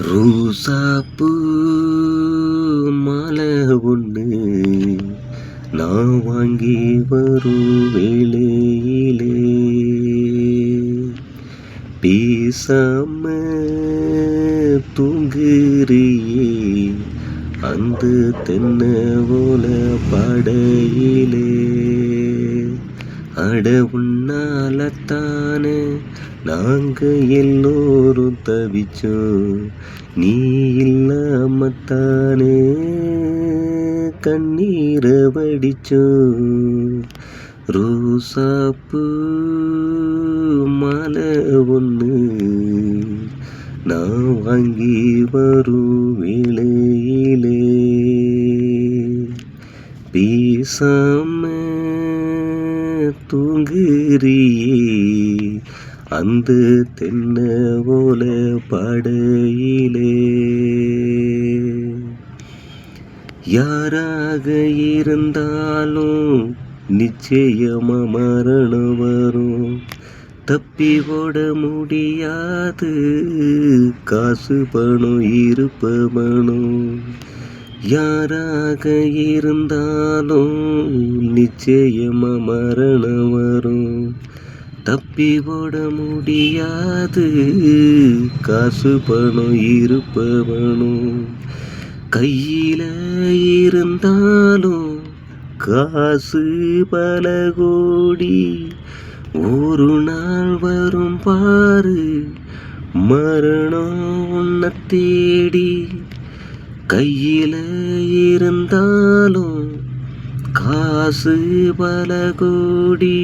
ரோசாப்பூ மாலை ஒன்று நான் வாங்கி வரும் வேலையிலே பேசாம தூங்குறியே அந்த தென்னை ஓல படையிலே. அட உன்னாலத்தானே நாங்க எல்லோரும் தவிச்சோம் நீ இல்லாமத்தானே கண்ணீரை வடிச்சோம் ரோசாப்பூ மலை ஒன்று நான் வாங்கி வரும் வேளையிலே. பேசாம தூங்குறியே. அந்து தென்ன ஓல படையிலே. யாராக இருந்தாலும் நிச்சயமா மரணம் வரும். தப்பி ஓட முடியாது காசு பணம் இருப்ப மனம். யாராக இருந்தாலும் நிச்சயமா மரணம் வரும். தப்பி ஓட முடியாது. காசு பணம் இருப்பவனும் கையில இருந்தாலும் காசு பல கோடி ஒரு நாள் வரும் பாரு. மரணம் உன்னை தேடி கையில இருந்தாலும் காசு பல கோடி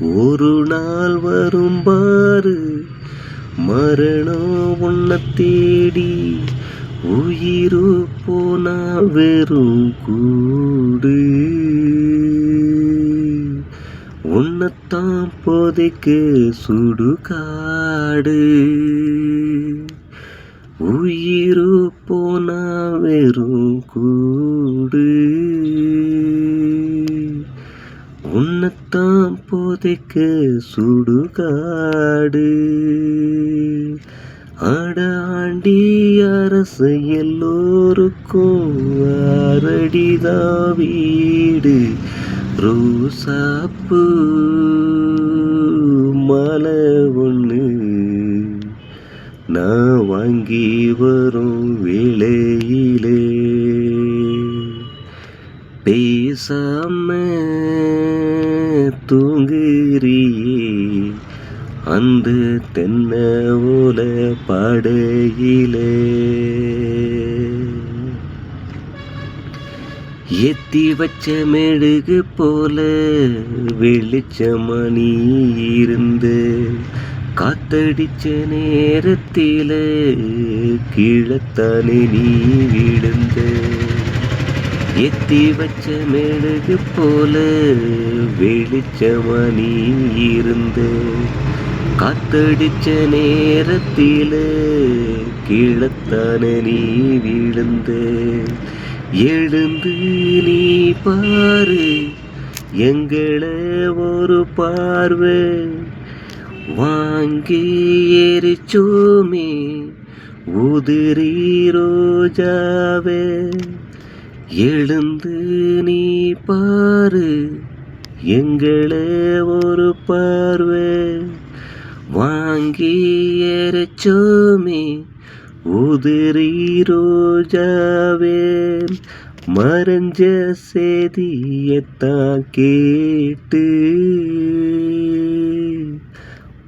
ஒரு நாள் வரும் பாரு. மரணம் உன்னை தேடி உயிரு போனா வெறும் கூடு. உன்னத்தான் போதைக்கு சுடுகாடு. உயிரு போனா வெறும் கூடு. உன்னத்தான் போ போதைக்க சுடுகாடு. அடாண்டி அரசு எல்லோருக்கும் அரடிதா வீடு. ரோசாப்பு மலை ஒன்று நான் வாங்கி வரும் வேளையிலே. பேசாம தூங்குறியே அந்த தென்ன ஓல படையிலே. எத்தி வச்ச மெழுகு போல வெளிச்சமணி இருந்து காத்தடிச்ச நேரத்தில கீழத்தானே நீ விழுந்தே. எத்தி வச்ச மெழுகு போல வெளிச்சமணி இருந்து காத்தடிச்ச நேரத்தில் கீழத்தான நீ விழுந்த எழுந்து நீ பாரு எங்களை ஒரு பார்வை வாங்கி எரிச்சோமே உதிரி ரோஜாவே. எழுந்து நீ பாரு எங்களே ஒரு பார்வை. வாங்கி எரிச்சோமே உதிரி ரோஜாவே. மறைஞ்ச செய்தியத்தான் கேட்டு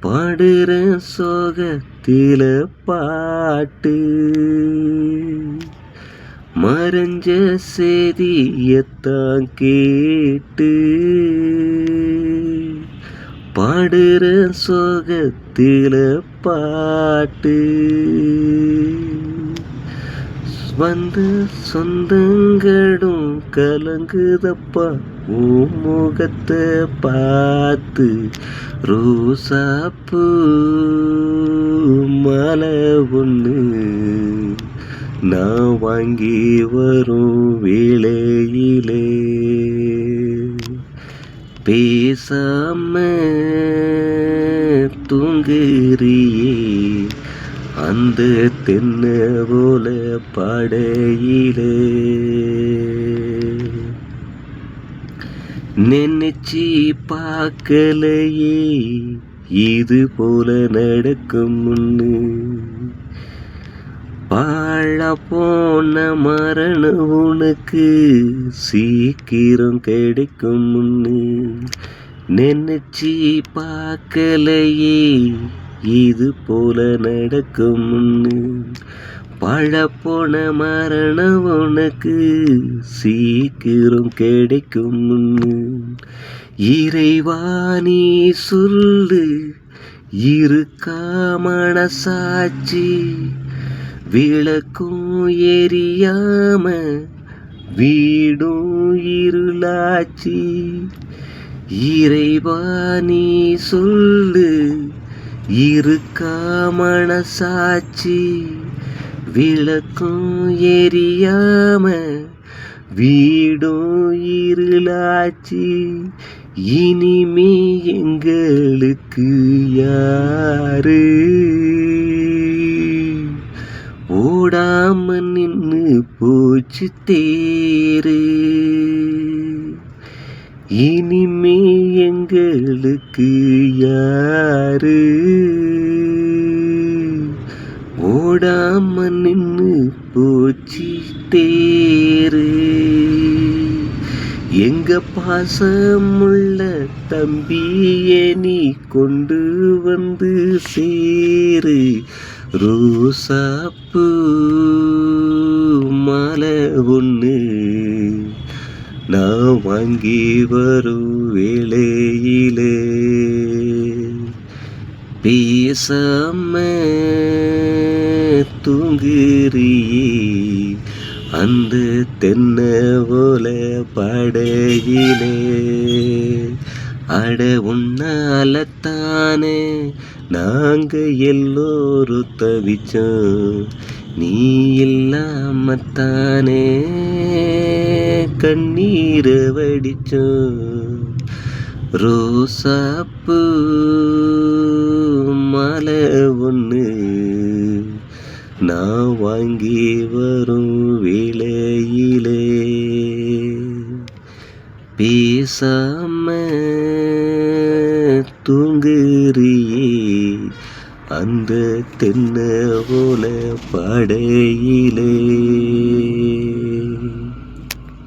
பாடுற சோகத்தில பாட்டு. மறைஞ்ச செய்தியத்தான் கேட்டு பாடுற சோகத்தில பாட்டு. வந்த சொந்தங்களும் கலங்குதப்பா உன் முகத்தை பார்த்து ரோசாப்பூ மலை ஒன்று நான் வாங்கி வரும் விலையிலே பேசாம தூங்குறியே. அந்த தென்ன போல படையிலே. நினைச்சி பார்க்கலையே. இது போல நடக்கும் முன்னு. வாழ போன மரணம் உனக்கு சீக்கிரம் கிடைக்கும் முன்னு. நினைச்சி பார்க்கலையே இது போல நடக்கும் முன்னு. வாழ போன மரணம் உனக்கு சீக்கிரம் கிடைக்கும் முன்னு. இறைவா சொல்லு இருக்கா மனசாட்சி. விளக்கும் எரியாம வீடும் இருளாச்சி. இறைவா நீ சொல்லு இருக்கா மனசாட்சி விளக்கும் எரியாம வீடும் இருளாச்சி. இனிமே எங்களுக்கு யாரு ஓடாம நின்று போச்சு தேரு. இனிமே எங்களுக்கு யாரு? ஓடாம நின்று போச்சு தேரு. எங்க பாசமுள்ள தம்பியே நீ கொண்டு வந்து சேரு. ரோசாப்பூ மலை ஒன்று நான் வாங்கி வரும் வேளையிலே பேசாம தூங்குறியே. அந்த தென்ன போல படையிலே அட உன்னாலத்தானே நாங்க எல்லோரும் தவிச்சோம். நீ இல்லாமத்தானே கண்ணீர் வடிச்சோம். ரோசாப்பு மலை ஒன்று நான் வாங்கி வரும் வேளையிலே பேசாம தூங்குறியே. அந்த தென்ன போல படையிலே